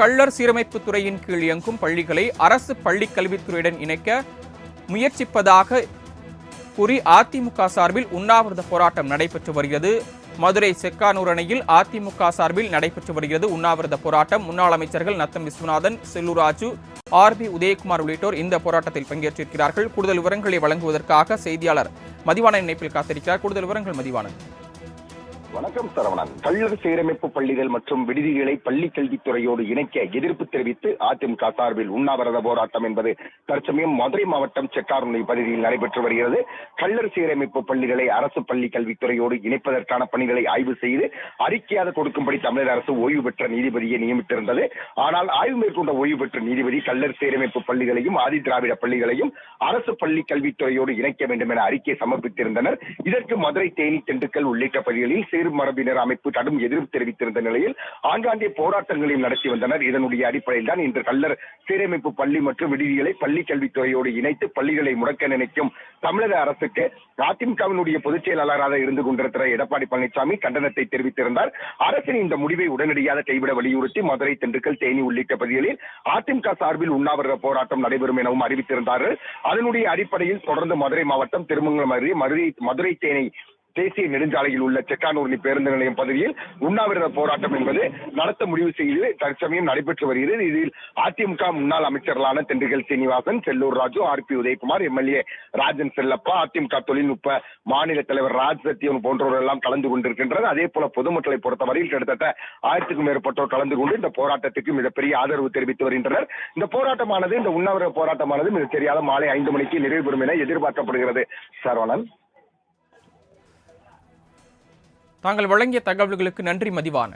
கள்ளர் சீரமைப்பு துறையின் கீழ் இயங்கும் பள்ளிகளை அரசு பள்ளிக் கல்வித்துறையுடன் இணைக்க முயற்சிப்பதாக கூறி அதிமுக சார்பில் உண்ணாவிரத போராட்டம் நடைபெற்று வருகிறது. மதுரை செக்கானூர் அணையில் அதிமுக சார்பில் நடைபெற்று வருகிறது உண்ணாவிரத போராட்டம். முன்னாள் அமைச்சர்கள் நத்தம் விஸ்வநாதன் செல்லூராஜு ஆர் பி உதயகுமார் உள்ளிட்டோர் இந்த போராட்டத்தில் பங்கேற்றிருக்கிறார்கள். கூடுதல் விவரங்களை வழங்குவதற்காக செய்தியாளர் மதிவான இணைப்பில் காத்திருக்கிறார். கூடுதல் விவரங்கள் மதிவாணன். வணக்கம் சரவணன். கள்ளர் சீரமைப்பு பள்ளிகள் மற்றும் விடுதிகளை பள்ளி கல்வித்துறையோடு இணைக்க எதிர்ப்பு தெரிவித்து அதிமுக சார்பில் உண்ணாவிரத போராட்டம் என்பது தற்சமயம் மதுரை மாவட்டம் செக்காரநொழி பகுதியில் நடைபெற்று வருகிறது. கள்ளர் சீரமைப்பு பள்ளிகளை அரசு பள்ளி கல்வித்துறையோடு இணைப்பதற்கான பணிகளை ஆய்வு செய்து அறிக்கையாக கொடுக்கும்படி தமிழக அரசு ஓய்வு பெற்ற நீதிபதியை நியமித்திருந்தது. ஆனால் ஆய்வு மேற்கொண்ட ஓய்வு பெற்ற நீதிபதி கள்ளர் சீரமைப்பு பள்ளிகளையும் ஆதி திராவிட பள்ளிகளையும் அரசு பள்ளி கல்வித்துறையோடு இணைக்க வேண்டும் என அறிக்கை சமர்ப்பித்திருந்தனர். இதற்கு மதுரை தேனி திண்டுக்கல் உள்ளிட்ட பகுதிகளில் சிறு மரபினர் அமைப்பு கடும் எதிர்ப்பு தெரிவித்திருந்த நிலையில் ஆங்காங்கே போராட்டங்களையும் நடத்தி வந்தனர். இதனுடைய அடிப்படையில் தான் இன்று கல்லர் சீரமைப்பு பள்ளி மற்றும் விடுதிகளை பள்ளி கல்வித்துறையோடு இணைத்து பள்ளிகளை முடக்க நினைக்கும் தமிழக அரசுக்கு அதிமுகவினுடைய பொதுச் செயலாளராக இருந்து கொண்டிருக்கிற எடப்பாடி பழனிசாமி கண்டனத்தை தெரிவித்திருந்தார். அரசின் இந்த முடிவை உடனடியாக கைவிட வலியுறுத்தி மதுரை திண்டுக்கல் தேனி உள்ளிட்ட பகுதிகளில் அதிமுக சார்பில் உண்ணாவிரத போராட்டம் நடைபெறும் எனவும் அறிவித்திருந்தார்கள். அதனுடைய அடிப்படையில் தொடர்ந்து மதுரை மாவட்டம் திருமங்கலம் அருகே மதுரை மதுரை தேனை தேசிய நெடுஞ்சாலையில் உள்ள செட்டானூர்னி பேருந்து நிலையம் பகுதியில் உண்ணாவிரத போராட்டம் என்பது நடத்த முடிவு செய்து தற்சமயம் நடைபெற்று வருகிறது. இதில் அதிமுக முன்னாள் அமைச்சர்களான Dindigul Srinivasan Sellur Raju R B Udhayakumar MLA Rajan Chellappa ADMK தொழில்நுட்ப மாநில தலைவர் ராஜ் சத்யம் போன்றோர் எல்லாம் கலந்து கொண்டிருக்கின்றனர். அதே போல பொதுமக்களை பொறுத்தவரையில் கிட்டத்தட்ட ஆயிரத்துக்கும் மேற்பட்டோர் கலந்து கொண்டு இந்த போராட்டத்துக்கு மிகப்பெரிய ஆதரவு தெரிவித்து வருகின்றனர். இந்த போராட்டமானது இந்த உண்ணாவிரத போராட்டமானது மிக சரியாக மாலை ஐந்து மணிக்கு நிறைவு பெறும் என எதிர்பார்க்கப்படுகிறது. சரவணன். தாங்கள் வழங்கிய தகவல்களுக்கு நன்றி மதிவான